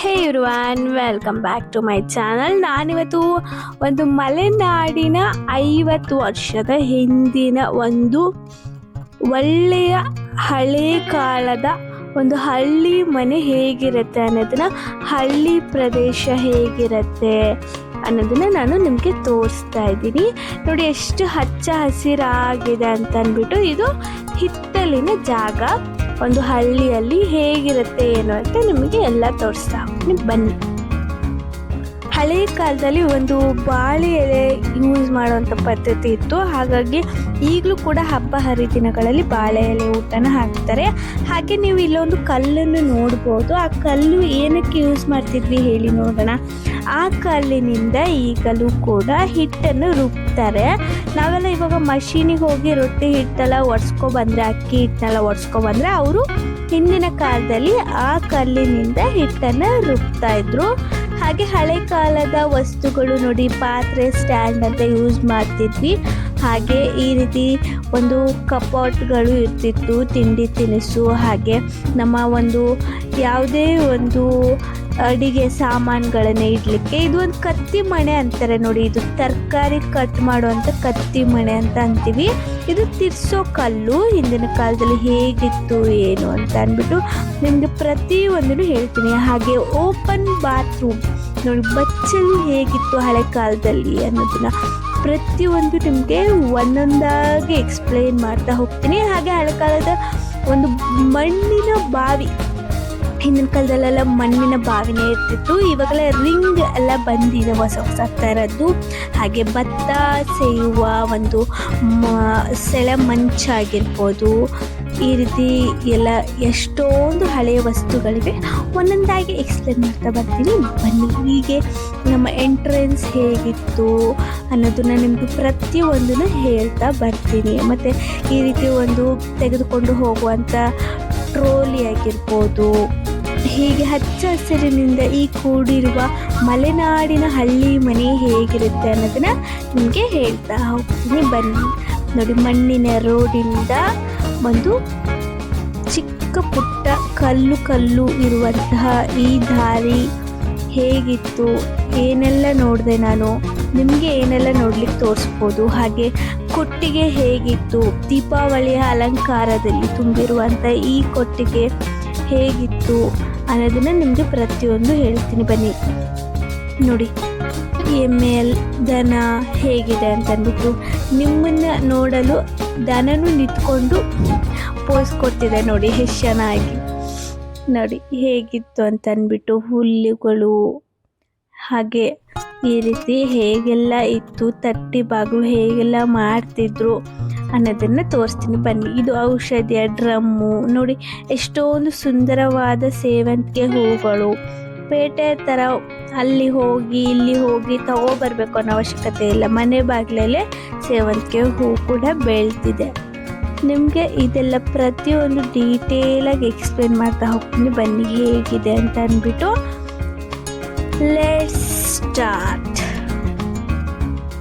Hey ಇರುವಾನ್ welcome back to my channel ನಾನಿವತ್ತು ಒಂದು ಮಲೆನಾಡಿನ ಐವತ್ತು ವರ್ಷದ ಹಿಂದಿನ ಒಂದು ಒಳ್ಳೆಯ ಹಳೆ ಕಾಲದ ಒಂದು ಹಳ್ಳಿ ಮನೆ ಹೇಗಿರುತ್ತೆ ಅನ್ನೋದನ್ನ ಹಳ್ಳಿ ಪ್ರದೇಶ ಹೇಗಿರುತ್ತೆ ಅನ್ನೋದನ್ನ ನಾನು ನಿಮಗೆ ತೋರಿಸ್ತಾ ಇದ್ದೀನಿ. ನೋಡಿ ಎಷ್ಟು ಹಚ್ಚ ಹಸಿರಾಗಿದೆ ಅಂತ ಅಂದ್ಬಿಟ್ಟು ಇದು ಹಿತ್ತಲಿನ ಜಾಗ. ಒಂದು ಹಳ್ಳಿಯಲ್ಲಿ ಹೇಗಿರುತ್ತೆ ಏನು ಅಂತ ನಿಮಗೆ ಎಲ್ಲ ತೋರಿಸ್ತಾ ಹೋಗ್ತೀನಿ. ಬನ್ನಿ. ಹಳೆ ಕಾಲದಲ್ಲಿ ಒಂದು ಬಾಳೆ ಎಲೆ ಯೂಸ್ ಮಾಡುವಂಥ ಪದ್ಧತಿ ಇತ್ತು. ಹಾಗಾಗಿ ಈಗಲೂ ಕೂಡ ಹಬ್ಬ ಹರಿದಿನಗಳಲ್ಲಿ ಬಾಳೆ ಎಲೆ ಊಟನ ಹಾಕ್ತಾರೆ. ಹಾಗೆ ನೀವು ಇಲ್ಲೊಂದು ಕಲ್ಲನ್ನು ನೋಡ್ಬೋದು. ಆ ಕಲ್ಲು ಏನಕ್ಕೆ ಯೂಸ್ ಮಾಡ್ತಿದ್ವಿ ಹೇಳಿ ನೋಡೋಣ. ಆ ಕಲ್ಲಿನಿಂದ ಈಗಲೂ ಕೂಡ ಹಿಟ್ಟನ್ನು ರುಬ್ತಾರೆ. ನಾವೆಲ್ಲ ಇವಾಗ ಮಷೀನಿಗೆ ಹೋಗಿ ರೊಟ್ಟಿ ಹಿಟ್ಟೆಲ್ಲ ಒಡ್ಸ್ಕೊ ಬಂದರೆ, ಅಕ್ಕಿ ಹಿಟ್ಟನ್ನೆಲ್ಲ ಒಡ್ಸ್ಕೊ ಬಂದರೆ ಅವರು ಹಿಂದಿನ ಕಾಲದಲ್ಲಿ ಆ ಕಲ್ಲಿನಿಂದ ಹಿಟ್ಟನ್ನು ರುಬ್ತಾ ಇದ್ರು. ಹಾಗೆ ಹಳೆ ಕಾಲದ ವಸ್ತುಗಳು ನೋಡಿ ಪಾತ್ರೆ ಸ್ಟ್ಯಾಂಡ್ ಅಂತ ಯೂಸ್ ಮಾಡ್ತಿದ್ವಿ. ಹಾಗೆ ಈ ರೀತಿ ಒಂದು ಕಪಾಟ್ಗಳು ಇರ್ತಿತ್ತು, ತಿಂಡಿ ತಿನಿಸು ಹಾಗೆ. ನಮ್ಮ ಒಂದು ಯಾವುದೇ ಒಂದು ಅಡಿಗೆ ಸಾಮಾನುಗಳನ್ನ ಇಡಲಿಕ್ಕೆ. ಇದು ಒಂದು ಕತ್ತಿ ಮಣೆ ಅಂತಾರೆ ನೋಡಿ, ಇದು ತರಕಾರಿ ಕಟ್ ಮಾಡುವಂಥ ಕತ್ತಿ ಮಣೆ ಅಂತ ಅಂತೀವಿ. ಇದು ತಿರ್ಸೋ ಕಲ್ಲು, ಹಿಂದಿನ ಕಾಲದಲ್ಲಿ ಹೇಗಿತ್ತು, ಏನು ಅಂತ ಅಂದ್ಬಿಟ್ಟು ನಿಮಗೆ ಪ್ರತಿಯೊಂದನ್ನು ಹೇಳ್ತೀನಿ. ಹಾಗೆ ಓಪನ್ ಬಾತ್ರೂಮ್ ನೋಡಿ, ಬಚ್ಚಲು ಹೇಗಿತ್ತು ಹಳೆ ಕಾಲದಲ್ಲಿ ಅನ್ನೋದನ್ನ ಪ್ರತಿಯೊಂದು ನಿಮಗೆ ಒಂದೊಂದಾಗಿ ಎಕ್ಸ್ಪ್ಲೈನ್ ಮಾಡ್ತಾ ಹೋಗ್ತೀನಿ. ಹಾಗೆ ಹಳೆ ಕಾಲದ ಒಂದು ಮಣ್ಣಿನ ಬಾವಿ ಹಿಂದಿನ ಕಾಲದಲ್ಲೆಲ್ಲ ಮಣ್ಣಿನ ಬಾವಿನೇ ಇರ್ತಿತ್ತು. ಇವಾಗೆಲ್ಲ ರಿಂಗ್ ಎಲ್ಲ ಬಂದಿದೆ ಹೊಸ ಹೊಸ ಥರದ್ದು. ಹಾಗೆ ಭತ್ತ ಸೇಯುವ ಒಂದು ಮ, ಸೆಳೆ ಮಂಚಾಗಿರ್ಬೋದು ಈ ರೀತಿ ಎಲ್ಲ ಎಷ್ಟೊಂದು ಹಳೆಯ ವಸ್ತುಗಳಿವೆ. ಒಂದೊಂದಾಗಿ ಎಕ್ಸ್ಪ್ಲೇನ್ ಮಾಡ್ತಾ ಬರ್ತೀನಿ. ಬನ್ನಿ, ಹೀಗೆ ನಮ್ಮ ಎಂಟ್ರೆನ್ಸ್ ಹೇಗಿತ್ತು ಅನ್ನೋದನ್ನ ನಿಮಗೆ ಪ್ರತಿಯೊಂದನ್ನು ಹೇಳ್ತಾ ಬರ್ತೀನಿ. ಮತ್ತು ಈ ರೀತಿ ಒಂದು ತೆಗೆದುಕೊಂಡು ಹೋಗುವಂಥ ಟ್ರೋಲಿ ಆಗಿರ್ಬೋದು ಹೀಗೆ ಹಚ್ಚ ಹಸಿರಿನಿಂದ ಈ ಕೂಡಿರುವ ಮಲೆನಾಡಿನ ಹಳ್ಳಿ ಮನೆ ಹೇಗಿರುತ್ತೆ ಅನ್ನೋದನ್ನ ನಿಮಗೆ ಹೇಳ್ತಾ ಹೋಗ್ತೀನಿ. ಬನ್ನಿ. ನೋಡಿ, ಮಣ್ಣಿನ ರೋಡಿಂದ ಒಂದು ಚಿಕ್ಕ ಪುಟ್ಟ ಕಲ್ಲು ಕಲ್ಲು ಇರುವಂತಹ ಈ ದಾರಿ ಹೇಗಿತ್ತು? ಏನೆಲ್ಲ ನೋಡಿದೆ ನಾನು? ನಿಮಗೆ ಏನೆಲ್ಲ ನೋಡ್ಲಿಕ್ಕೆ ತೋರಿಸ್ಬೋದು? ಹಾಗೆ ಕೊಟ್ಟಿಗೆ ಹೇಗಿತ್ತು? ದೀಪಾವಳಿಯ ಅಲಂಕಾರದಲ್ಲಿ ತುಂಬಿರುವಂಥ ಈ ಕೊಟ್ಟಿಗೆ ಹೇಗಿತ್ತು? ಅನ್ನೋದನ್ನ ನಿಮಗೆ ಪ್ರತಿಯೊಂದು ಹೇಳ್ತೀನಿ ಬನ್ನಿ. ನೋಡಿ ಎಮ್ಮೆ ದನ ಹೇಗಿದೆ ಅಂತಂದ್ಬಿಟ್ಟು ನಿಮ್ಮನ್ನು ನೋಡಲು ದನನು ನಿಂತ್ಕೊಂಡು ಪೋಸ್ ಕೊಡ್ತಿದೆ ನೋಡಿ, ಎಷ್ಟು ಚೆನ್ನಾಗಿ. ನೋಡಿ, ಹೇಗಿತ್ತು ಅಂತ ಅಂದ್ಬಿಟ್ಟು ಹುಲ್ಲುಗಳು, ಹಾಗೆ ಈ ರೀತಿ ಹೇಗೆಲ್ಲ ಇತ್ತು, ತಟ್ಟಿ ಬಾಗಿಲು ಹೇಗೆಲ್ಲ ಮಾಡ್ತಿದ್ರು ಅನ್ನೋದನ್ನು ತೋರಿಸ್ತೀನಿ. ಬನ್ನಿ, ಇದು ಔಷಧಿಯ ಡ್ರಮ್ಮು. ನೋಡಿ, ಎಷ್ಟೊಂದು ಸುಂದರವಾದ ಸೇವಂತಿಗೆ ಹೂಗಳು. ಪೇಟೆ ಥರ ಅಲ್ಲಿ ಹೋಗಿ, ಇಲ್ಲಿ ಹೋಗಿ ತಗೋಬರ್ಬೇಕು ಅನ್ನೋ ಅವಶ್ಯಕತೆ ಇಲ್ಲ. ಮನೆ ಬಾಗಿಲಲ್ಲೇ ಸೇವಂತಿಗೆ ಹೂ ಕೂಡ ಬೆಳ್ತಿದೆ. ನಿಮಗೆ ಇದೆಲ್ಲ ಪ್ರತಿಯೊಂದು ಡೀಟೇಲಾಗಿ ಎಕ್ಸ್ಪ್ಲೇನ್ ಮಾಡ್ತಾ ಹೋಗ್ತೀನಿ. ಬನ್ನಿ, ಹೇಗಿದೆ ಅಂತ ಅಂದ್ಬಿಟ್ಟು. ಲೆಟ್ಸ್ ಸ್ಟಾರ್ಟ್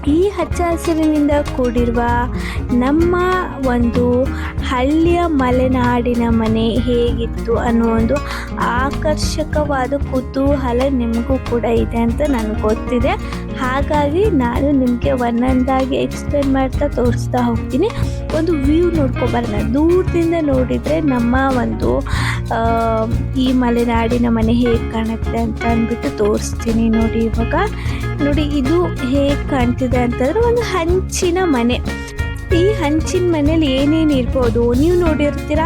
ಈ ಹಚ್ಚ ಹಸಿರಿನಿಂದ ಕೂಡಿರುವ ನಮ್ಮ ಒಂದು ಹಳ್ಳಿಯ ಮಲೆನಾಡಿನ ಮನೆ ಹೇಗಿತ್ತು ಅನ್ನೋ ಒಂದು ಆಕರ್ಷಕವಾದ ಕುತೂಹಲ ನಿಮಗೂ ಕೂಡ ಇದೆ ಅಂತ ನನಗೆ ಗೊತ್ತಿದೆ. ಹಾಗಾಗಿ ನಾನು ನಿಮಗೆ ಒಂದೊಂದಾಗಿ ಎಕ್ಸ್ಪ್ಲೇನ್ ಮಾಡ್ತಾ ತೋರಿಸ್ತಾ ಹೋಗ್ತೀನಿ. ಒಂದು ವ್ಯೂ ನೋಡ್ಕೊಬರೋಣ ದೂರದಿಂದ ನೋಡಿದರೆ ನಮ್ಮ ಒಂದು ಈ ಮಲೆನಾಡಿನ ಮನೆ ಹೇಗೆ ಕಾಣುತ್ತೆ ಅಂತ ಅಂದ್ಬಿಟ್ಟು ತೋರಿಸ್ತೀನಿ ನೋಡಿ ಇವಾಗ. ನೋಡಿ, ಇದು ಹೇಗೆ ಕಾಣ್ತಿದೆ ಅಂತಂದರೆ ಒಂದು ಹಂಚಿನ ಮನೆ. ಈ ಹಂಚಿನ ಮನೇಲಿ ಏನೇನು ಇರ್ಬೋದು? ನೀವು ನೋಡಿರ್ತೀರ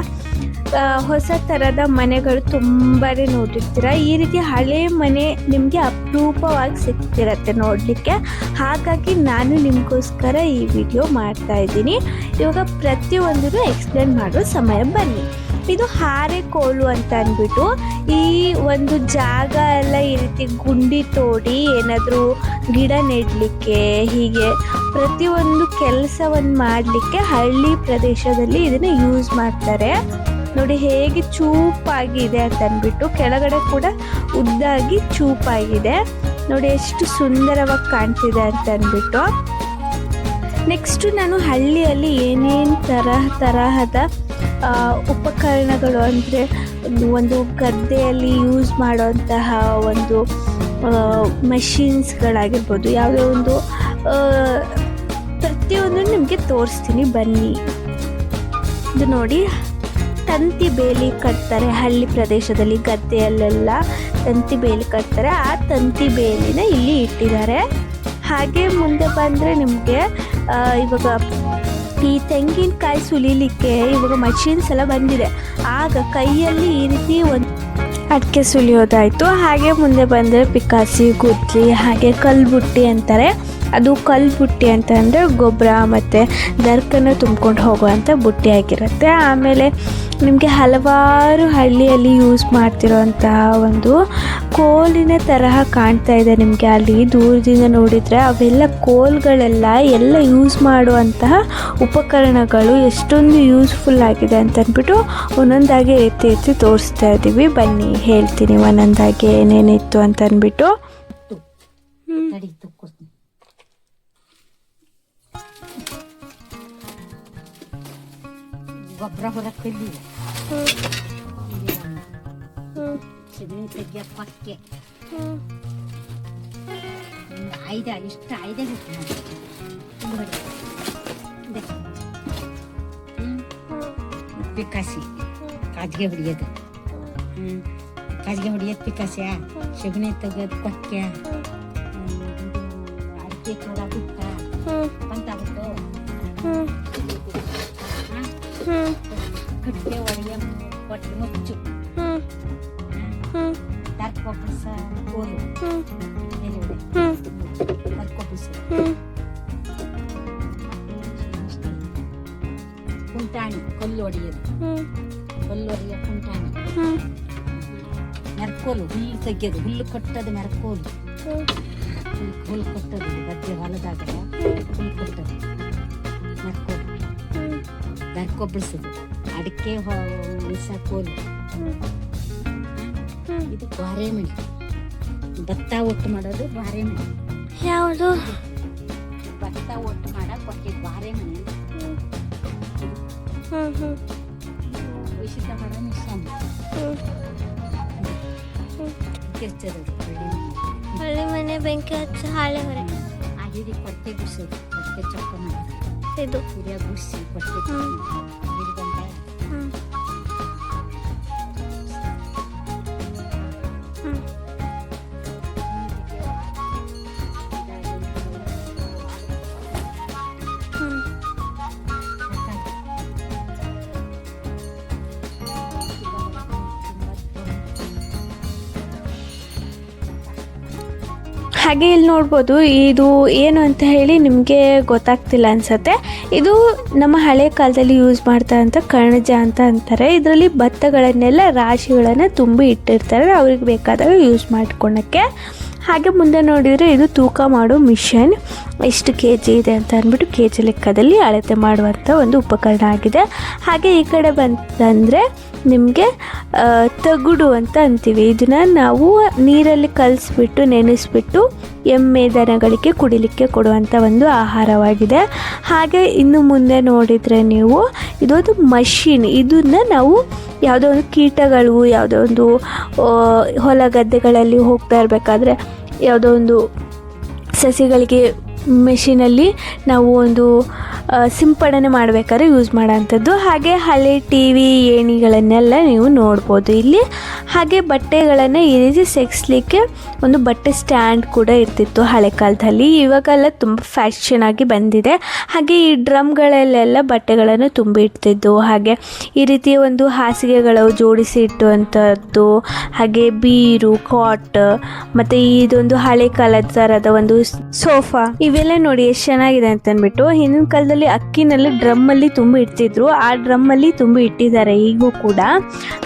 ಹೊಸ ಥರದ ಮನೆಗಳು ತುಂಬಾ ನೋಡಿರ್ತೀರ. ಈ ರೀತಿ ಹಳೆ ಮನೆ ನಿಮಗೆ ಅಪರೂಪವಾಗಿ ಸಿಗ್ತಿರತ್ತೆ ನೋಡಲಿಕ್ಕೆ. ಹಾಗಾಗಿ ನಾನು ನಿಮಗೋಸ್ಕರ ಈ ವಿಡಿಯೋ ಮಾಡ್ತಾ ಇದ್ದೀನಿ. ಇವಾಗ ಪ್ರತಿಯೊಂದನ್ನು ಎಕ್ಸ್ಪ್ಲೇನ್ ಮಾಡೋ ಸಮಯ ಬನ್ನಿ. ಇದು ಹಾರೆಕೋಲು ಅಂತ ಅಂದ್ಬಿಟ್ಟು ಈ ಒಂದು ಜಾಗ ಎಲ್ಲ ಈ ರೀತಿ ಗುಂಡಿ ತೋಡಿ ಏನಾದರೂ ಗಿಡ ನೆಡಲಿಕ್ಕೆ, ಹೀಗೆ ಪ್ರತಿಯೊಂದು ಕೆಲಸವನ್ನು ಮಾಡಲಿಕ್ಕೆ ಹಳ್ಳಿ ಪ್ರದೇಶದಲ್ಲಿ ಇದನ್ನು ಯೂಸ್ ಮಾಡ್ತಾರೆ. ನೋಡಿ ಹೇಗೆ ಚೂಪಾಗಿದೆ ಅಂತ ಅಂದ್ಬಿಟ್ಟು ಕೆಳಗಡೆ ಕೂಡ ಉದ್ದಾಗಿ ಚೂಪಾಗಿದೆ. ನೋಡಿ ಎಷ್ಟು ಸುಂದರವಾಗಿ ಕಾಣ್ತಿದೆ ಅಂತ ಅಂದ್ಬಿಟ್ಟು. ನೆಕ್ಸ್ಟು ನಾನು ಹಳ್ಳಿಯಲ್ಲಿ ಏನೇನು ತರಹ ತರಹದ ಉಪಕರಣಗಳು ಅಂದರೆ ಒಂದು ಗದ್ದೆಯಲ್ಲಿ ಯೂಸ್ ಮಾಡುವಂತಹ ಒಂದು ಮೆಷಿನ್ಸ್ಗಳಾಗಿರ್ಬೋದು ಯಾವುದೋ ಒಂದು ಪ್ರತಿಯೊಂದು ನಿಮಗೆ ತೋರಿಸ್ತೀನಿ. ಬನ್ನಿ. ಇದು ನೋಡಿ. ತಂತಿ ಬೇಲಿ ಕಟ್ತಾರೆ ಹಳ್ಳಿ ಪ್ರದೇಶದಲ್ಲಿ, ಗದ್ದೆಯಲ್ಲೆಲ್ಲ ತಂತಿ ಬೇಲಿ ಕಟ್ತಾರೆ. ಆ ತಂತಿ ಬೇಲಿನ ಇಲ್ಲಿ ಇಟ್ಟಿದ್ದಾರೆ. ಹಾಗೆ ಮುಂದೆ ಬಂದರೆ ನಿಮಗೆ ಇವಾಗ ಈ ತೆಂಗಿನಕಾಯಿ ಸುಲಿಲಿಕ್ಕೆ ಇವಾಗ ಮಷಿನ್ಸ್ ಎಲ್ಲ ಬಂದಿದೆ. ಆಗ ಕೈಯಲ್ಲಿ ಈ ರೀತಿ ಒಂದು ಅಡಿಕೆ ಸುಲಿಯೋದಾಯಿತು. ಹಾಗೆ ಮುಂದೆ ಬಂದರೆ ಪಿಕಾಸಿ ಗುದ್ಲಿ ಹಾಗೆ ಕಲ್ಬುಟ್ಟಿ ಅಂತಾರೆ. ಅದು ಕಲ್ಬುಟ್ಟಿ ಅಂತ ಅಂದರೆ ಗೊಬ್ಬರ ಮತ್ತು ದರ್ಕನ್ನು ತುಂಬ್ಕೊಂಡು ಹೋಗುವಂಥ ಬುಟ್ಟಿ ಆಗಿರುತ್ತೆ. ಆಮೇಲೆ ನಿಮಗೆ ಹಲವಾರು ಹಳ್ಳಿಯಲ್ಲಿ ಯೂಸ್ ಮಾಡ್ತಿರೋಂತಹ ಒಂದು ಕೋಲಿನ ತರಹ ಕಾಣ್ತಾ ಇದೆ ನಿಮಗೆ ಅಲ್ಲಿ. ದೂರದಿಂದ ನೋಡಿದರೆ ಅವೆಲ್ಲ ಕೋಲ್ಗಳೆಲ್ಲ ಎಲ್ಲ ಯೂಸ್ ಮಾಡುವಂತಹ ಉಪಕರಣಗಳು ಎಷ್ಟೊಂದು ಯೂಸ್ಫುಲ್ ಆಗಿದೆ ಅಂತ ಅಂದ್ಬಿಟ್ಟು ಒಂದೊಂದಾಗಿ ಎತ್ತಿ ಎತ್ತಿ ತೋರಿಸ್ತಾ ಇದ್ದೀವಿ ಬನ್ನಿ ಹೇಳ್ತೀನಿ ಒಂದೊಂದಾಗಿ ಏನೇನಿತ್ತು ಅಂತ ಅಂದ್ಬಿಟ್ಟು ಗೊಬ್ಬರ ಹೊರಕ್ಕಿಲ್ಲ ಸಗಣಿ ತೆಗಿಯ ಪಕ್ಕೆ ಆಯ್ದ ಇಷ್ಟ ಆಯ್ದ. ಪಿಕಾಸಿ ಕಾಜಿಗೆ ಹೊಡಿಯೋದು ಹ್ಮ್ ಕಾಜಿಗೆ ಹೊಡಿಯೋದು ಪಿಕಾಸಿಯ ಸಗಣಿ ತೆಗೆಯೋದು ಪಕ್ಕೆ ಅಡಿಕೆ ಚೂಡ ಬಿಟ್ಟ ಬಂತಾಗುತ್ತೋ ಕಟ್ಟಿಗೆ ಒಡೆಯ ಕೊಟ್ಟು ಮುಚ್ಚು ತರ್ಕೊಬ್ಬಸ ಕೋಲು ಎಲ್ಲಿ ತರ್ಕೊಬ್ಬಸ ಕುಂಟಾಣಿ ಕಲ್ಲು ಹೊಡೆಯೋದು ಕಲ್ಲು ಹೊಡೆಯೋ ಕುಂಟಾಣಿ ಮೆರ್ಕೋಲು ಹುಲ್ಲು ತೆಗಿಯೋದು ಹುಲ್ಲು ಕಟ್ಟೋದು ಮೆರ್ಕೋಲು ಹುಲ್ಲು ಕಟ್ಟೋದು ಗದ್ದೆ ಹೊಲದಾಗ ಹುಲ್ಲು ಕಟ್ಟೋದು ದರ್ಕೊ ಬಿಡಿಸೋದು ಅಡಿಕೆ ಕೋಲು ಇದು ಬಾರೆ ಮಣಿ ಭತ್ತ ಒಟ್ಟು ಮಾಡೋದು ಬಾರೆ ಮಣಿ ಯಾವುದು? ಭತ್ತ ಒಟ್ಟು ಮಾಡಕ್ಕೆ ಕೊಟ್ಟಿದ್ದು ಬಾರೆ ಮಣಿ ವಿಶಿಷ್ಟ ಮಾಡೋ ಮಿಶ್ರಣ. ಕಿರ್ಚೋದು ಹಳ್ಳಿ ಮನೆ. ಹಳ್ಳಿ ಮನೆ ಬೆಂಕಿ ಹಚ್ಚಿ ಹಾಳೆ ಹೊರಗೆ. ಆಗಿದ್ದು ಕೊಟ್ಟಿ ಕೊಟ್ಟೆ ಬಿಡಿಸೋದು. ಕೊಟ್ಟೆ ಚೊಕ್ಕ ಮಾಡಿ ಇದು ಹಿರಿಯ ಬಿಡಿಸಿ ಕೊಟ್ಟೆ ಚೊಕ್ಕ ಹಿಡಿದಂತ ಹಾಗೆ ಇಲ್ಲಿ ನೋಡ್ಬೋದು, ಇದು ಏನು ಅಂತ ಹೇಳಿ ನಿಮಗೆ ಗೊತ್ತಾಗ್ತಿಲ್ಲ ಅನ್ಸುತ್ತೆ. ಇದು ನಮ್ಮ ಹಳೆ ಕಾಲದಲ್ಲಿ ಯೂಸ್ ಮಾಡ್ತಾ ಅಂತ ಕಣಜ ಅಂತ ಅಂತಾರೆ. ಇದರಲ್ಲಿ ಭತ್ತಗಳನ್ನೆಲ್ಲ ರಾಶಿಗಳನ್ನು ತುಂಬಿ ಇಟ್ಟಿರ್ತಾರೆ. ಅವ್ರಿಗೆ ಬೇಕಾದಾಗ ಯೂಸ್ ಮಾಡ್ಕೊಳಕ್ಕೆ. ಹಾಗೆ ಮುಂದೆ ನೋಡಿದರೆ ಇದು ತೂಕ ಮಾಡೋ ಮಿಷನ್. ಎಷ್ಟು ಕೆ ಜಿ ಇದೆ ಅಂತ ಅಂದ್ಬಿಟ್ಟು ಕೆ ಜಿ ಲೆಕ್ಕದಲ್ಲಿ ಅಳತೆ ಮಾಡುವಂಥ ಒಂದು ಉಪಕರಣ ಆಗಿದೆ. ಹಾಗೆ ಈ ಕಡೆ ಬಂತಂದರೆ ನಿಮಗೆ ತಗುಡು ಅಂತ ಅಂತೀವಿ. ಇದನ್ನು ನಾವು ನೀರಲ್ಲಿ ಕಲಿಸ್ಬಿಟ್ಟು, ನೆನೆಸ್ಬಿಟ್ಟು ಎಮ್ಮೆ ದನಗಳಿಗೆ ಕುಡಿಲಿಕ್ಕೆ ಕೊಡುವಂಥ ಒಂದು ಆಹಾರವಾಗಿದೆ. ಹಾಗೆ ಇನ್ನು ಮುಂದೆ ನೋಡಿದರೆ ನೀವು ಇದೊಂದು ಮಷಿನ್. ಇದನ್ನು ನಾವು ಯಾವುದೋ ಒಂದು ಕೀಟಗಳು, ಯಾವುದೋ ಒಂದು ಹೊಲ ಗದ್ದೆಗಳಲ್ಲಿ ಹೋಗ್ತಾ ಇರಬೇಕಾದ್ರೆ, ಯಾವುದೋ ಒಂದು ಸಸಿಗಳಿಗೆ ಮೆಷಿನಲ್ಲಿ ನಾವು ಒಂದು ಸಿಂಪಡಣೆ ಮಾಡಬೇಕಾದ್ರೆ ಯೂಸ್ ಮಾಡೋಂಥದ್ದು ಹಾಗೆ ಹಳೆ ಟಿ ವಿ ಏಣಿಗಳನ್ನೆಲ್ಲ ನೀವು ನೋಡ್ಬೋದು ಇಲ್ಲಿ. ಹಾಗೆ ಬಟ್ಟೆಗಳನ್ನು ಈ ರೀತಿ ಸೆಗ್ಸ್ಲಿಕ್ಕೆ ಒಂದು ಬಟ್ಟೆ ಸ್ಟ್ಯಾಂಡ್ ಕೂಡ ಇರ್ತಿತ್ತು ಹಳೆ ಕಾಲದಲ್ಲಿ. ಇವಾಗೆಲ್ಲ ತುಂಬ ಫ್ಯಾಷನ್ ಆಗಿ ಬಂದಿದೆ. ಹಾಗೆ ಈ ಡ್ರಮ್ಗಳಲ್ಲೆಲ್ಲ ಬಟ್ಟೆಗಳನ್ನು ತುಂಬಿ ಇಡ್ತಿದ್ದು ಹಾಗೆ ಈ ರೀತಿಯ ಒಂದು ಹಾಸಿಗೆಗಳು ಜೋಡಿಸಿ ಇಟ್ಟುವಂಥದ್ದು. ಹಾಗೆ ಬೀರು, ಕಾಟ್, ಮತ್ತು ಇದೊಂದು ಹಳೆ ಕಾಲದ ಥರದ ಒಂದು ಸೋಫಾ ಇವೆಲ್ಲ ನೋಡಿ ಎಷ್ಟು ಚೆನ್ನಾಗಿದೆ ಅಂತ ಅಂದ್ಬಿಟ್ಟು ಹಿಂದಿನ ಕಾಲದಲ್ಲಿ ಅಕ್ಕಿನಲ್ಲಿ ಡ್ರಮ್ಮಲ್ಲಿ ತುಂಬಿ ಇಡ್ತಿದ್ರು. ಆ ಡ್ರಮ್ಮಲ್ಲಿ ತುಂಬಿ ಇಟ್ಟಿದ್ದಾರೆ ಈಗೂ ಕೂಡ.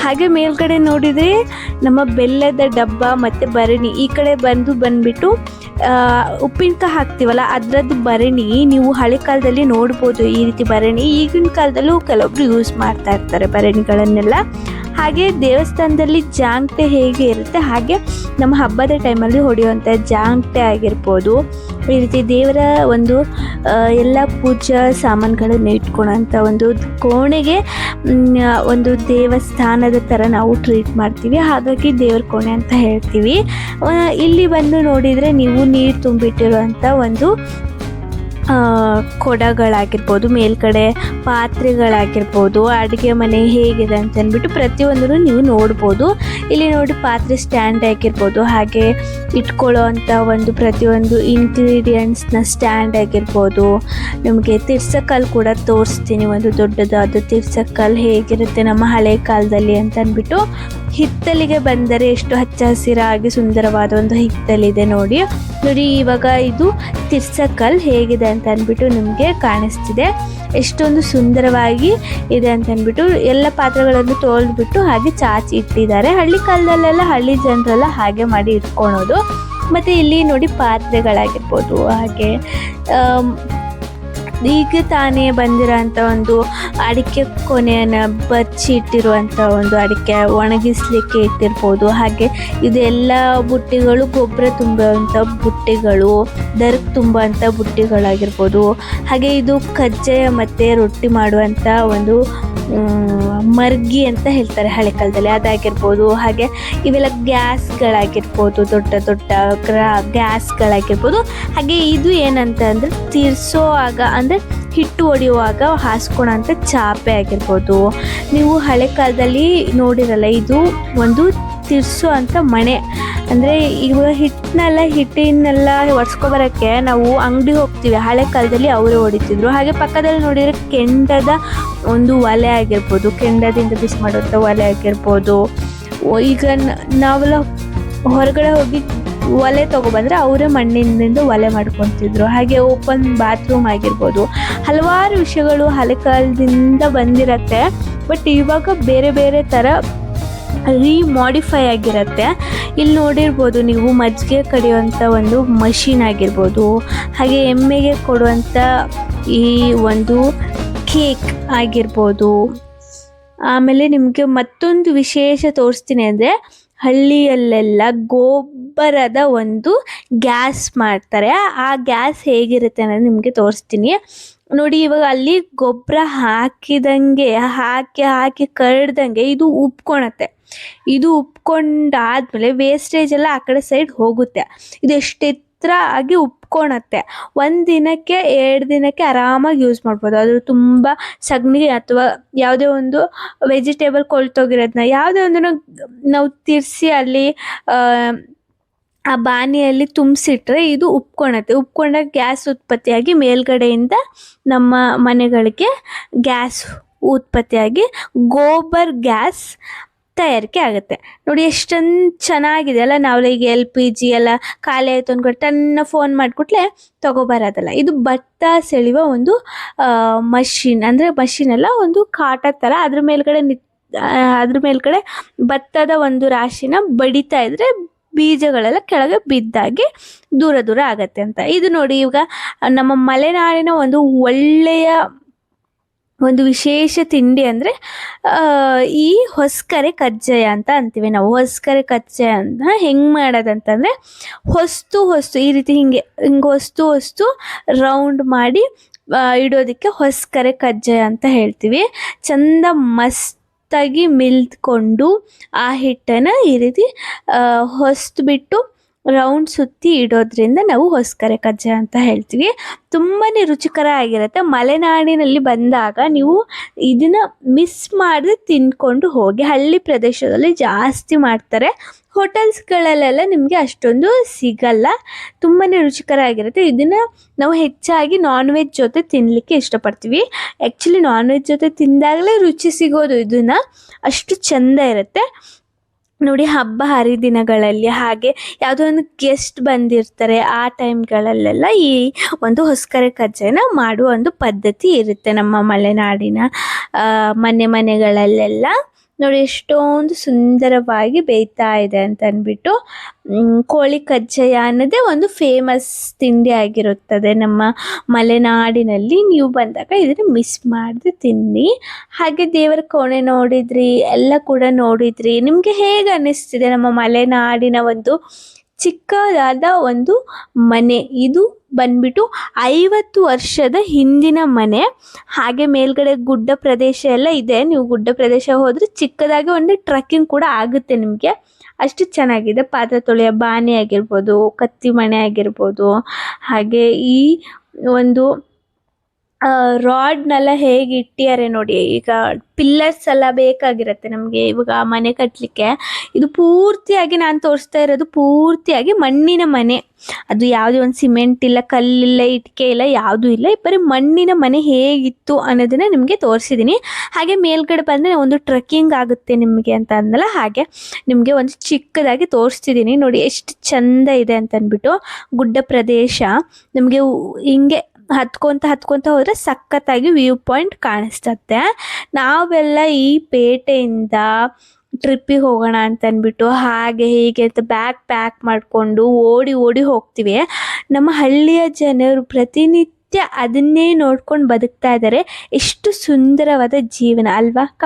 ಹಾಗೆ ಮೇಲ್ಗಡೆ ನೋಡಿದರೆ ನಮ್ಮ ಬೆಲ್ಲದ ಡಬ್ಬ ಮತ್ತು ಭರಣಿ ಈ ಕಡೆ ಬಂದು ಬಂದ್ಬಿಟ್ಟು ಉಪ್ಪಿನಕಾಯಿ ಹಾಕ್ತೀವಲ್ಲ, ಅದರದ್ದು ಭರಣಿ ನೀವು ಹಳೆ ಕಾಲದಲ್ಲಿ ನೋಡ್ಬೋದು ಈ ರೀತಿ ಭರಣಿ. ಈಗಿನ ಕಾಲದಲ್ಲೂ ಕೆಲವೊಬ್ರು ಯೂಸ್ ಮಾಡ್ತಾ ಇರ್ತಾರೆ ಭರಣಿಗಳನ್ನೆಲ್ಲ. ಹಾಗೆ ದೇವಸ್ಥಾನದಲ್ಲಿ ಜಾಂಗ್ಟೆ ಹೇಗೆ ಇರುತ್ತೆ, ಹಾಗೆ ನಮ್ಮ ಹಬ್ಬದ ಟೈಮಲ್ಲಿ ಹೊಡೆಯುವಂಥ ಜಾಂಗ್ಟೆ ಆಗಿರ್ಬೋದು. ಈ ರೀತಿ ದೇವರ ಒಂದು ಎಲ್ಲ ಪೂಜಾ ಸಾಮಾನುಗಳನ್ನು ಇಟ್ಕೊಳ್ಳೋಂಥ ಒಂದು ಕೋಣೆಗೆ ಒಂದು ದೇವಸ್ಥಾನದ ಥರ ನಾವು ಟ್ರೀಟ್ ಮಾಡ್ತೀವಿ. ಹಾಗಾಗಿ ದೇವ್ರ ಕೋಣೆ ಅಂತ ಹೇಳ್ತೀವಿ. ಇಲ್ಲಿ ಬಂದು ನೋಡಿದರೆ ನೀವು ನೀರು ತುಂಬಿಟ್ಟಿರುವಂಥ ಒಂದು ಕೊಡಗಳಾಗಿರ್ಬೋದು, ಮೇಲ್ಗಡೆ ಪಾತ್ರೆಗಳಾಗಿರ್ಬೋದು, ಅಡುಗೆ ಮನೆ ಹೇಗಿದೆ ಅಂತ ಅಂದ್ಬಿಟ್ಟು ಪ್ರತಿಯೊಂದನ್ನು ನೀವು ನೋಡ್ಬೋದು. ಇಲ್ಲಿ ನೋಡಿ ಪಾತ್ರೆ ಸ್ಟ್ಯಾಂಡ್ ಆಗಿರ್ಬೋದು, ಹಾಗೆ ಇಟ್ಕೊಳ್ಳೋ ಅಂಥ ಒಂದು ಪ್ರತಿಯೊಂದು ಇಂಗ್ರೀಡಿಯೆಂಟ್ಸ್ನ ಸ್ಟ್ಯಾಂಡ್ ಆಗಿರ್ಬೋದು. ನಿಮಗೆ ತಿರ್ಸಕಲ್ಲು ಕೂಡ ತೋರಿಸ್ತೀನಿ, ಒಂದು ದೊಡ್ಡದಾದ ತಿರ್ಸಕಲ್ ಹೇಗಿರುತ್ತೆ ನಮ್ಮ ಹಳೆ ಕಾಲದಲ್ಲಿ ಅಂತ ಅಂದ್ಬಿಟ್ಟು ಹಿತ್ತಲಿಗೆ ಬಂದರೆ ಎಷ್ಟು ಹಚ್ಚ ಹಸಿರಾಗಿ ಸುಂದರವಾದ ಒಂದು ಹಿತ್ತಲಿದೆ ನೋಡಿ. ನೋಡಿ, ಇವಾಗ ಇದು ತಿರ್ಸಕಲ್ ಹೇಗಿದೆ ಅಂತ ಅಂದ್ಬಿಟ್ಟು ನಿಮಗೆ ಕಾಣಿಸ್ತಿದೆ. ಎಷ್ಟೊಂದು ಸುಂದರವಾಗಿ ಇದೆ ಅಂತ ಅಂದ್ಬಿಟ್ಟು ಎಲ್ಲ ಪಾತ್ರೆಗಳನ್ನು ತೊಳೆದ್ಬಿಟ್ಟು ಹಾಗೆ ಚಾಚಿ ಇಟ್ಟಿದ್ದಾರೆ. ಹಳ್ಳಿ ಕಾಲದಲ್ಲೆಲ್ಲ ಹಳ್ಳಿ ಜನರೆಲ್ಲ ಹಾಗೆ ಮಾಡಿ ಇಟ್ಕೊಳೋದು. ಮತ್ತು ಇಲ್ಲಿ ನೋಡಿ ಪಾತ್ರೆಗಳಾಗಿರ್ಬೋದು, ಹಾಗೆ ಈಗ ತಾನೇ ಬಂದಿರೋಂಥ ಒಂದು ಅಡಿಕೆ ಕೊನೆಯನ್ನು ಬಚ್ಚಿ ಇಟ್ಟಿರುವಂಥ ಒಂದು ಅಡಿಕೆ ಒಣಗಿಸ್ಲಿಕ್ಕೆ ಇಟ್ಟಿರ್ಬೋದು. ಹಾಗೆ ಇದೆಲ್ಲ ಬುಟ್ಟಿಗಳು, ಗೊಬ್ಬರ ತುಂಬುವಂಥ ಬುಟ್ಟಿಗಳು ದರಕ್ಕೆ ತುಂಬುವಂಥ ಬುಟ್ಟಿಗಳಾಗಿರ್ಬೋದು. ಹಾಗೆ ಇದು ಕಜ್ಜಾಯ ಮತ್ತು ರೊಟ್ಟಿ ಮಾಡುವಂಥ ಒಂದು ಮರ್ಗಿ ಅಂತ ಹೇಳ್ತಾರೆ ಹಳೆ ಕಾಲದಲ್ಲಿ. ಅದಾಗಿರ್ಬೋದು, ಹಾಗೆ ಇವೆಲ್ಲ ಗ್ಯಾಸ್ಗಳಾಗಿರ್ಬೋದು, ದೊಡ್ಡ ದೊಡ್ಡ ಗ್ರಾ ಗ್ಯಾಸ್ಗಳಾಗಿರ್ಬೋದು. ಹಾಗೆ ಇದು ಏನಂತ ಅಂದರೆ ತೀರ್ಸೋವಾಗ ಅಂದರೆ ಹಿಟ್ಟು ಹೊಡೆಯುವಾಗ ಹಾಸ್ಕೊಳ್ಳೋಂಥ ಚಾಪೆ ಆಗಿರ್ಬೋದು. ನೀವು ಹಳೆ ಕಾಲದಲ್ಲಿ ನೋಡಿರಲ್ಲ, ಇದು ಒಂದು ತಿರ್ಸೋ ಅಂತ ಮಣೆ ಅಂದರೆ ಇವಾಗ ಹಿಟ್ಟನ್ನೆಲ್ಲ ಹಿಟ್ಟಿನೆಲ್ಲ ಒರೆಸ್ಕೊಬರೋಕ್ಕೆ ನಾವು ಅಂಗಡಿ ಹೋಗ್ತೀವಿ. ಹಳೆ ಕಾಲದಲ್ಲಿ ಅವರೇ ಹೊಡಿತಿದ್ರು. ಹಾಗೆ ಪಕ್ಕದಲ್ಲಿ ನೋಡಿದರೆ ಕೆಂಡದ ಒಂದು ಒಲೆ ಆಗಿರ್ಬೋದು. ಕೆಂಡದಿಂದ ಬಿಸಿ ಮಾಡುವಂಥ ಒಲೆ ಆಗಿರ್ಬೋದು. ಈಗ ನಾವೆಲ್ಲ ಹೊರಗಡೆ ಹೋಗಿ ಒಲೆ ತಗೊಬಂದ್ರೆ ಅವರೇ ಮಣ್ಣಿನಿಂದ ಒಲೆ ಮಾಡ್ಕೊತಿದ್ರು. ಹಾಗೆ ಓಪನ್ ಬಾತ್ರೂಮ್ ಆಗಿರ್ಬೋದು. ಹಲವಾರು ವಿಷಯಗಳು ಹಳೆ ಕಾಲದಿಂದ ಬಂದಿರತ್ತೆ. ಬಟ್ ಇವಾಗ ಬೇರೆ ಬೇರೆ ಥರ ರೀಮಾಡಿಫೈ ಆಗಿರುತ್ತೆ. ಇಲ್ಲಿ ನೋಡಿರ್ಬೋದು ನೀವು ಮಜ್ಜಿಗೆ ಕಡಿಯುವಂಥ ಒಂದು ಮಷಿನ್ ಆಗಿರ್ಬೋದು. ಹಾಗೆ ಎಮ್ಮೆಗೆ ಕೊಡುವಂಥ ಈ ಒಂದು ಕೇಕ್ ಆಗಿರ್ಬೋದು. ಆಮೇಲೆ ನಿಮಗೆ ಮತ್ತೊಂದು ವಿಶೇಷ ತೋರಿಸ್ತೀನಿ ಅಂದರೆ ಹಳ್ಳಿಯಲ್ಲೆಲ್ಲ ಗೊಬ್ಬರದ ಒಂದು ಗ್ಯಾಸ್ ಮಾಡ್ತಾರೆ. ಆ ಗ್ಯಾಸ್ ಹೇಗಿರುತ್ತೆ ಅನ್ನೋದು ನಿಮಗೆ ತೋರಿಸ್ತೀನಿ. ನೋಡಿ, ಇವಾಗ ಅಲ್ಲಿ ಗೊಬ್ಬರ ಹಾಕಿದಂಗೆ, ಹಾಕಿ ಹಾಕಿ ಕರಡ್ದಂಗೆ ಇದು ಉಪ್ಕೊಳತ್ತೆ ಇದು ಉಪ್ಕೊಂಡಾದ್ಮೇಲೆ ವೇಸ್ಟೇಜ್ ಎಲ್ಲ ಆ ಕಡೆ ಸೈಡ್ ಹೋಗುತ್ತೆ. ಇದು ಎಷ್ಟೆತ್ತರ ಆಗಿ ಉಪ್ಕೊಳತ್ತೆ ಒಂದು ದಿನಕ್ಕೆ, ಎರಡು ದಿನಕ್ಕೆ ಆರಾಮಾಗಿ ಯೂಸ್ ಮಾಡ್ಬೋದು. ಅದು ತುಂಬ ಸಗಣಿ ಅಥವಾ ಯಾವುದೇ ಒಂದು ವೆಜಿಟೇಬಲ್ ಕೊಳ್ತೋಗಿರೋದನ್ನ ಯಾವುದೇ ಒಂದನ್ನು ನಾವು ತಿರ್ಸಿ ಅಲ್ಲಿ ಆ, ಬಾನಿಯಲ್ಲಿ ತುಂಬಿಸಿಟ್ರೆ ಇದು ಉಪ್ಕೊಳತ್ತೆ ಉಪ್ಕೊಂಡಾಗ ಗ್ಯಾಸ್ ಉತ್ಪತ್ತಿಯಾಗಿ ಮೇಲ್ಗಡೆಯಿಂದ ನಮ್ಮ ಮನೆಗಳಿಗೆ ಗ್ಯಾಸ್ ಉತ್ಪತ್ತಿಯಾಗಿ ಗೋಬರ್ ಗ್ಯಾಸ್ ತಯಾರಿಕೆ ಆಗುತ್ತೆ. ನೋಡಿ ಎಷ್ಟೊಂದು ಚೆನ್ನಾಗಿದೆ ಅಲ್ಲ ನಾವು ಈಗ ಎಲ್ ಪಿ ಜಿ ಎಲ್ಲ ಖಾಲಿ ಆಯಿತು ಅಂದ್ಕೊಂಡು ತನ್ನ ಫೋನ್ ಮಾಡಿಕೊಟ್ಲೆ ತೊಗೊಬರೋದಲ್ಲ. ಇದು ಭತ್ತ ಸೆಳೆಯುವ ಒಂದು ಮಷಿನ್ ಅಂದರೆ ಮಷಿನ್ ಅಲ್ಲ ಒಂದು ಕಾಟ ಥರ ಅದ್ರ ಮೇಲ್ಗಡೆ ನಿ ಅದ್ರ ಮೇಲ್ಗಡೆ ಭತ್ತದ ಒಂದು ರಾಶಿನ ಬಡಿತಾ ಇದ್ರೆ ಬೀಜಗಳೆಲ್ಲ ಕೆಳಗೆ ಬಿದ್ದಾಗಿ ದೂರ ದೂರ ಆಗತ್ತೆ ಅಂತ. ಇದು ನೋಡಿ ಇವಾಗ ನಮ್ಮ ಮಲೆನಾಡಿನ ಒಂದು ಒಳ್ಳೆಯ ಒಂದು ವಿಶೇಷ ತಿಂಡಿ ಅಂದರೆ ಈ ಹೊಸ್ಕರೆ ಕಜ್ಜಾಯ ಅಂತ ಅಂತೀವಿ ನಾವು. ಹೊಸ್ಕರೆ ಕಜ್ಜಾಯ ಅಂತ ಹೆಂಗೆ ಮಾಡೋದಂತಂದರೆ, ಹೊಸ್ತು ಹೊಸ್ತು, ಈ ರೀತಿ ಹಿಂಗೆ ಹಿಂಗೆ ಹೊಸ್ತು ಹೊಸ್ತು ರೌಂಡ್ ಮಾಡಿ ಇಡೋದಕ್ಕೆ ಹೊಸ್ಕರೆ ಕಜ್ಜಾಯ ಅಂತ ಹೇಳ್ತೀವಿ. ಚಂದ ಮಸ್ತಾಗಿ ಮಿಲ್ದ್ಕೊಂಡು ಆ ಹಿಟ್ಟನ್ನು ಈ ರೀತಿ ಹೊಸ್ತು ಬಿಟ್ಟು ರೌಂಡ್ ಸುತ್ತಿ ಇಡೋದ್ರಿಂದ ನಾವು ಹೊಸ್ಕರೆ ಕಜ್ಜಾಯ ಅಂತ ಹೇಳ್ತೀವಿ. ತುಂಬಾ ರುಚಿಕರ ಆಗಿರುತ್ತೆ. ಮಲೆನಾಡಿನಲ್ಲಿ ಬಂದಾಗ ನೀವು ಇದನ್ನು ಮಿಸ್ ಮಾಡದೆ ತಿಂದ್ಕೊಂಡು ಹೋಗಿ ಹಳ್ಳಿ ಪ್ರದೇಶದಲ್ಲಿ ಜಾಸ್ತಿ ಮಾಡ್ತಾರೆ. ಹೋಟೆಲ್ಸ್ಗಳಲ್ಲೆಲ್ಲ ನಿಮಗೆ ಅಷ್ಟೊಂದು ಸಿಗಲ್ಲ. ತುಂಬಾ ರುಚಿಕರ ಆಗಿರುತ್ತೆ. ಇದನ್ನು ನಾವು ಹೆಚ್ಚಾಗಿ ನಾನ್ ವೆಜ್ ಜೊತೆ ತಿನ್ನಲಿಕ್ಕೆ ಇಷ್ಟಪಡ್ತೀವಿ. ಆ್ಯಕ್ಚುಲಿ ನಾನ್ ವೆಜ್ ಜೊತೆ ತಿಂದಾಗಲೇ ರುಚಿ ಸಿಗೋದು ಇದನ್ನು. ಅಷ್ಟು ಚೆಂದ ಇರುತ್ತೆ. ನೋಡಿ ಹಬ್ಬ ಹರಿದಿನಗಳಲ್ಲಿ ಹಾಗೆ ಯಾವುದೋ ಒಂದು ಗೆಸ್ಟ್ ಬಂದಿರ್ತಾರೆ ಆ ಟೈಮ್ಗಳಲ್ಲೆಲ್ಲ ಈ ಒಂದು ಹೊಸ್ಕರೆ ಕಜ್ಜಾಯನ ಮಾಡುವ ಒಂದು ಪದ್ಧತಿ ಇರುತ್ತೆ ನಮ್ಮ ಮಲೆನಾಡಿನ ಮನೆ ಮನೆಗಳಲ್ಲೆಲ್ಲ. ನೋಡಿ, ಎಷ್ಟೊಂದು ಸುಂದರವಾಗಿ ಬೇಯ್ತಾ ಇದೆ ಅಂತ ಅಂದ್ಬಿಟ್ಟು ಕೋಳಿ ಕಜ್ಜಾಯ ಅನ್ನೋದೇ ಒಂದು ಫೇಮಸ್ ತಿಂಡಿ ಆಗಿರುತ್ತದೆ. ನಮ್ಮ ಮಲೆನಾಡಿನಲ್ಲಿ ನೀವು ಬಂದಾಗ ಇದನ್ನು ಮಿಸ್ ಮಾಡಿದೆ ತಿನ್ನಿ. ಹಾಗೆ ದೇವರ ಕೋಣೆ ನೋಡಿದ್ರಿ, ಎಲ್ಲ ಕೂಡ ನೋಡಿದ್ರಿ. ನಿಮಗೆ ಹೇಗೆ ಅನ್ನಿಸ್ತಿದೆ ನಮ್ಮ ಮಲೆನಾಡಿನ ಒಂದು ಚಿಕ್ಕದಾದ ಒಂದು ಮನೆ? ಇದು ಬಂದ್ಬಿಟ್ಟು ಐವತ್ತು ವರ್ಷದ ಹಿಂದಿನ ಮನೆ. ಹಾಗೆ ಮೇಲ್ಗಡೆ ಗುಡ್ಡ ಪ್ರದೇಶ ಎಲ್ಲ ಇದೆ. ನೀವು ಗುಡ್ಡ ಪ್ರದೇಶ ಹೋದರೆ ಚಿಕ್ಕದಾಗಿ ಒಂದು ಟ್ರಕ್ಕಿಂಗ್ ಕೂಡ ಆಗುತ್ತೆ ನಿಮಗೆ. ಅಷ್ಟು ಚೆನ್ನಾಗಿದೆ. ಪಾತ್ರೆ ತೊಳೆಯೋ ಬಾಣೆ ಆಗಿರ್ಬೋದು, ಕತ್ತಿ ಮಣೆ ಆಗಿರ್ಬೋದು. ಹಾಗೆ ಈ ಒಂದು ರಾಡ್ನೆಲ್ಲ ಹೇಗೆ ಇಟ್ಟಿದ್ದಾರೆ ನೋಡಿ, ಈಗ ಪಿಲ್ಲರ್ಸ್ ಎಲ್ಲ ಬೇಕಾಗಿರುತ್ತೆ ನಮಗೆ ಇವಾಗ ಮನೆ ಕಟ್ಟಲಿಕ್ಕೆ ಇದು ಪೂರ್ತಿಯಾಗಿ ನಾನು ತೋರಿಸ್ತಾ ಇರೋದು ಪೂರ್ತಿಯಾಗಿ ಮಣ್ಣಿನ ಮನೆ. ಅದು ಯಾವುದೇ ಒಂದು ಸಿಮೆಂಟ್ ಇಲ್ಲ ಕಲ್ಲಿಲ್ಲ ಇಟ್ಟಿಗೆ ಇಲ್ಲ, ಯಾವುದೂ ಇಲ್ಲ ಬರೀ ಮಣ್ಣಿನ ಮನೆ ಹೇಗಿತ್ತು ಅನ್ನೋದನ್ನ ನಿಮಗೆ ತೋರಿಸಿದ್ದೀನಿ ಹಾಗೆ ಮೇಲ್ಗಡೆ ಬಂದರೆ ಒಂದು ಟ್ರಕ್ಕಿಂಗ್ ಆಗುತ್ತೆ ನಿಮಗೆ ಅಂತ ಅಂದಲ್ಲ ಹಾಗೆ ನಿಮಗೆ ಒಂದು ಚಿಕ್ಕದಾಗಿ ತೋರಿಸ್ತಿದ್ದೀನಿ ನೋಡಿ, ಎಷ್ಟು ಚಂದ ಇದೆ ಅಂತ ಅಂದ್ಬಿಟ್ಟು ಗುಡ್ಡ ಪ್ರದೇಶ. ನಿಮಗೆ ಹಿಂಗೆ ಹತ್ಕೊಂತ ಹತ್ಕೊಂತ ಹೋದರೆ ಸಖತ್ತಾಗಿ ವ್ಯೂ ಪಾಯಿಂಟ್ ಕಾಣಿಸ್ತತ್ತೆ. ನಾವೆಲ್ಲ ಈ ಪೇಟೆಯಿಂದ ಟ್ರಿಪ್ಪಿಗೆ ಹೋಗೋಣ ಅಂತ ಅಂದ್ಬಿಟ್ಟು ಹಾಗೆ ಹೀಗೆ ಅಂತ ಬ್ಯಾಗ್ ಪ್ಯಾಕ್ ಮಾಡಿಕೊಂಡು ಓಡಿ ಓಡಿ ಹೋಗ್ತೀವಿ. ನಮ್ಮ ಹಳ್ಳಿಯ ಜನರು ಪ್ರತಿನಿತ್ಯ ಅದನ್ನೇ ನೋಡ್ಕೊಂಡು ಬದುಕ್ತಾ ಇದ್ದಾರೆ. ಎಷ್ಟು ಸುಂದರವಾದ ಜೀವನ ಅಲ್ವಾ